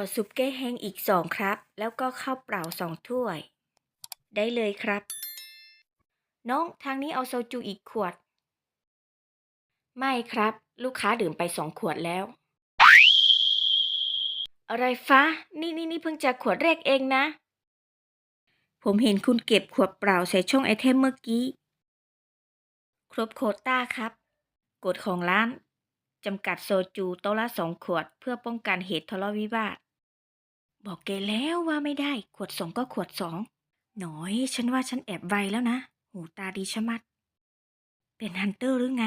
อซุปแก้แห้งอีกสองครับ แล้วก็ข้าวเปล่าสองถ้วย ได้เลยครับ น้องทางนี้เอาโซจูอีกขวด ไม่ครับ ลูกค้าดื่มไปสองขวดแล้ว อะไรฟ้า นี่นี่นี่เพิ่งจะขวดแรกเองนะ ผมเห็นคุณเก็บขวดเปล่าใส่ช่องไอเทมเมื่อกี้ ครบโคต้าครับ กฎของร้านจำกัดโซจูโต๊ะละสองขวด เพื่อป้องกันเหตุทะเลาะวิวาท บอกแกแล้วว่าไม่ได้ ขวดสองก็ขวดสอง หน่อย ฉันว่าฉันแอบไวแล้วนะ หูตาดีชะมัด เป็นฮันเตอร์หรือไง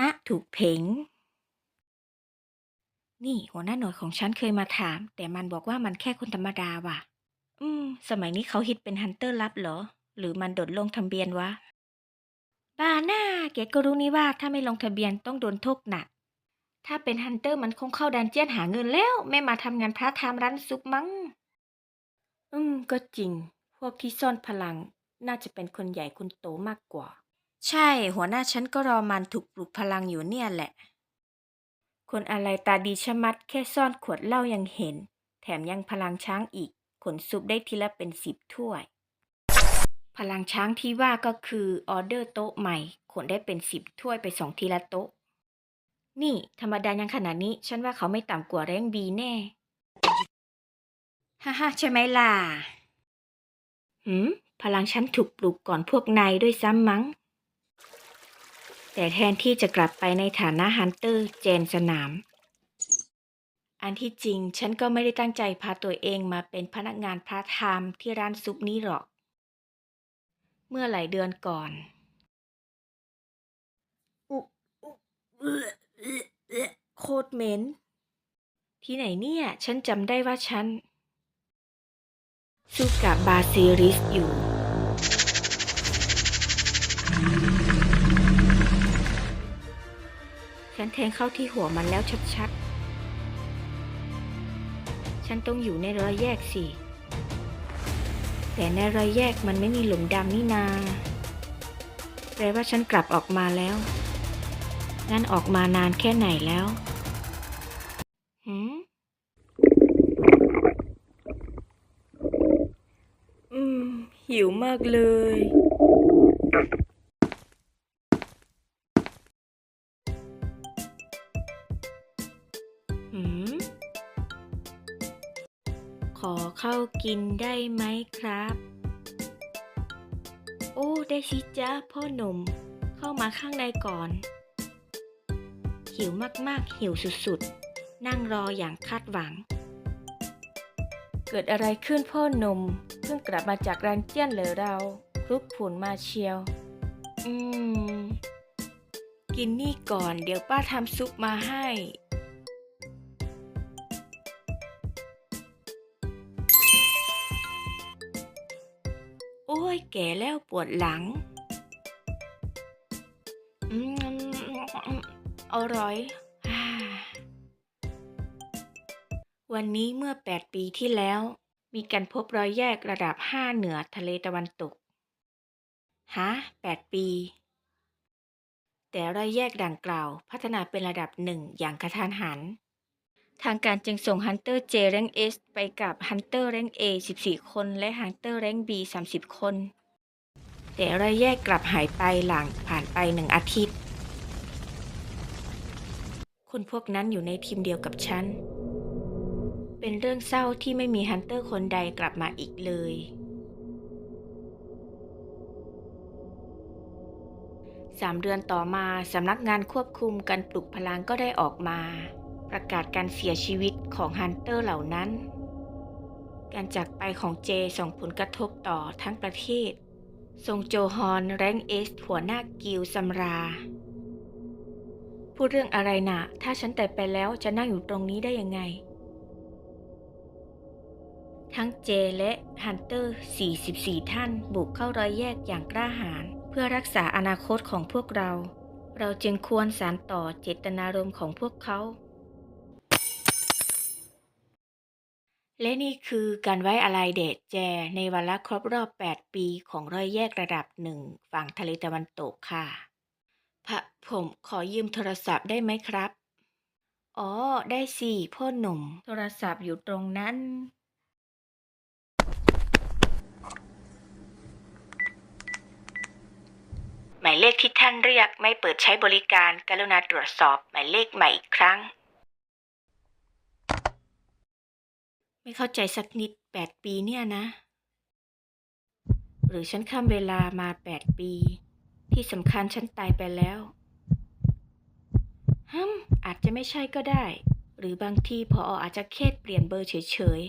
อะถูกเพ่งนี่หัวหน้าหน่วยของฉันเคยมาถาม แต่มันบอกว่ามันแค่คนธรรมดาว่ะ อืม สมัยนี้เขาฮิตเป็นฮันเตอร์ลับเหรอ หรือมันโดดลงทะเบียนวะ บ้าหน้าแกก็รู้นี่ว่าถ้าไม่ลงทะเบียนต้องโดนโทษหนัก ถ้าเป็นฮันเตอร์มันคงเข้าดันเจียนหาเงินแล้ว ไม่มาทำงานพระทามร้านซุปมั้ง อืม ก็จริง พวกที่ซ่อนพลัง น่าจะเป็นคนใหญ่คนโตมากกว่า ใช่ หัวหน้าฉันก็รอมันถูกปลุกพลังอยู่เนี่ยแหละ คนอะไรตาดีชะมัดแค่ซ่อนขวดเหล้ายังเห็น แถมยังพลังช้างอีก ขนซุปได้ทีละเป็นสิบถ้วย พลังช้างที่ว่าก็คือออเดอร์โต๊ะใหม่ ขนได้เป็นสิบถ้วยไปสองทีละโต๊ะ นี่ ธรรมดายังขนาดนี้ ฉันว่าเขาไม่ต่ำกว่าแรงบีแน่ ฮ่าฮ่าใช่ไหมล่ะ หืม พลังฉันถูกปลุกก่อนพวกนายด้วยซ้ำมั้ง แต่แทนที่จะกลับไปในฐานะฮันเตอร์เจนสนาม อันที่จริงฉันก็ไม่ได้ตั้งใจพาตัวเองมาเป็นพนักงานพาร์ทไทม์ที่ร้านซุปนี้หรอก เมื่อหลายเดือนก่อนอุ โคตรเหม็น ที่ไหนเนี่ย ฉันจำได้ว่าฉัน สู้กับบาซิริสอยู่ ฉันแทงเข้าที่หัวมันแล้วชัดๆ ฉันต้องอยู่ในรอยแยกสิ แต่ในรอยแยกมันไม่มีหลุมดำนี่นาแปลว่าฉันกลับออกมาแล้ว งั้นออกมานานแค่ไหนแล้วหืมอืม หิวมากเลย หืม ขอเข้ากินได้ไหมครับ โอ้ ได้สิจ้าพ่อหนุ่ม เข้ามาข้างในก่อน หิวมากๆ หิวสุดๆ นั่งรออย่างคาดหวัง เกิดอะไรขึ้นพ่อหนุ่ม เพิ่งกลับมาจากรันเจียนเลยเราคลุกผุนมาเชียว อืม กินนี่ก่อนเดี๋ยวป้าทำซุปมาให้โอ้ยแก่แล้วปวดหลัง อืม อร่อย วันนี้เมื่อ 8 ปีที่แล้ว มีการพบรอยแยกระดับ 5 เหนือทะเลตะวันตก ฮะ 8 ปี แต่รอยแยกดังกล่าวพัฒนาเป็นระดับหนึ่งอย่างกระทันหัน ทางการจึงส่งฮันเตอร์เจแรงเอสไปกับฮันเตอร์แรงเอ14 คน และฮันเตอร์แรงบี30 คน แต่รอยแยกกลับหายไปหลังผ่านไปหนึ่งอาทิตย์ คนพวกนั้นอยู่ในทีมเดียวกับฉัน เป็นเรื่องเศร้าที่ไม่มีฮันเตอร์คนใดกลับมาอีกเลย สามเดือนต่อมาสำนักงานควบคุมการปลุกพลังก็ได้ออกมา ประกาศการเสียชีวิตของฮันเตอร์เหล่านั้น การจากไปของเจส่งผลกระทบต่อทั้งประเทศทรงโจฮอนแรงเอสหัวหน้ากิลซัมรา พูดเรื่องอะไรนะถ้าฉันแต่ไปแล้วจะนั่งอยู่ตรงนี้ได้ยังไง ทั้งเจและฮันเตอร์ 44 ท่าน บุกเข้ารอยแยกอย่างกล้าหาญเพื่อรักษาอนาคตของพวกเรา เราจึงควรสานต่อเจตนารมณ์ของพวกเขา และนี่คือการไว้อาลัยเดชแจ ในวันละครบรอบ 8 ปีของรอยแยกระดับหนึ่งฝั่งทะเลตะวันตกค่ะ พระผมขอยืมโทรศัพท์ได้ไหมครับ อ๋อ ได้สิพ่อหนุ่ม โทรศัพท์อยู่ตรงนั้น หมายเลขที่ท่านเรียกไม่เปิดใช้บริการกรุณาตรวจสอบหมายเลขใหม่อีกครั้ง ไม่เข้าใจสักนิดแปดปีเนี่ยนะ หรือฉันข้ามเวลามาแปดปี ที่สำคัญฉันตายไปแล้วฮึมอาจจะไม่ใช่ก็ได้ หรือบางทีพออาจจะแค่เปลี่ยนเบอร์เฉย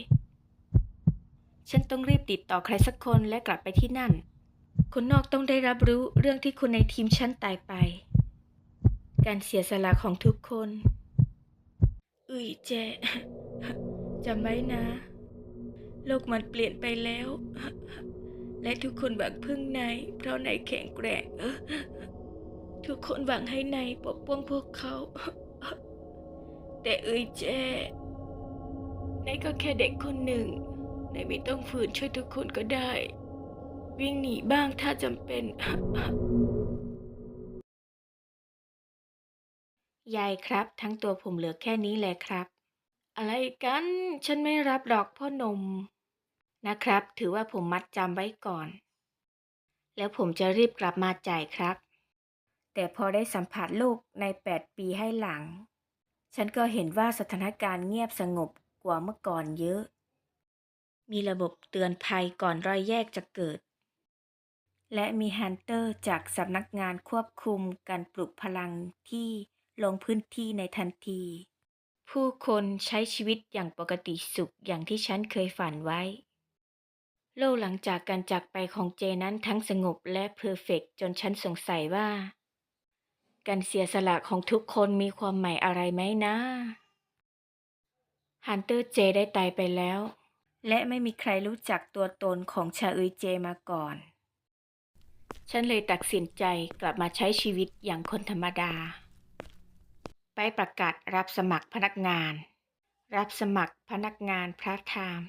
ๆ ฉันต้องรีบติดต่อใครสักคนและกลับไปที่นั่น คนนอกต้องได้รับรู้เรื่องที่คนในทีมฉันตายไป การเสียสละของทุกคน อุ้ยเจจำไว้นะ โลกมันเปลี่ยนไปแล้ว และทุกคนหวังพึ่งนายเพราะนายแข็งแกร่งทุกคนหวังให้นายปกป้องพวกเขา แต่เอ้ยเจ้นายก็แค่เด็กคนหนึ่งนายไม่ต้องฝืนช่วยทุกคนก็ได้ วิ่งหนีบ้างถ้าจำเป็น ยายครับ ทั้งตัวผมเหลือแค่นี้แหละครับ อะไรกัน ฉันไม่รับดอกพ่อหนม นะครับ ถือว่าผมมัดจำไว้ก่อน แล้วผมจะรีบกลับมาจ่ายครับ แต่พอได้สัมผัสโลกใน 8 ปีให้หลัง ฉันก็เห็นว่าสถานการณ์เงียบสงบกว่าเมื่อก่อนเยอะ มีระบบเตือนภัยก่อนรอยแยกจะเกิด และมีฮันเตอร์จากสำนักงานควบคุมการปลุกพลังที่ลงพื้นที่ในทันทีผู้คนใช้ชีวิตอย่างปกติสุขอย่างที่ฉันเคยฝันไว้ โลกหลังจากการจากไปของเจนั้นทั้งสงบและเพอร์เฟกต์จนฉันสงสัยว่า การเสียสละของทุกคนมีความหมายอะไรไหมนะฮันเตอร์เจได้ตายไปแล้ว และไม่มีใครรู้จักตัวตนของชาอุยเจมาก่อน ฉันเลยตัดสินใจกลับมาใช้ชีวิตอย่างคนธรรมดา ไปประกาศรับสมัครพนักงาน รับสมัครพนักงานพระไทม์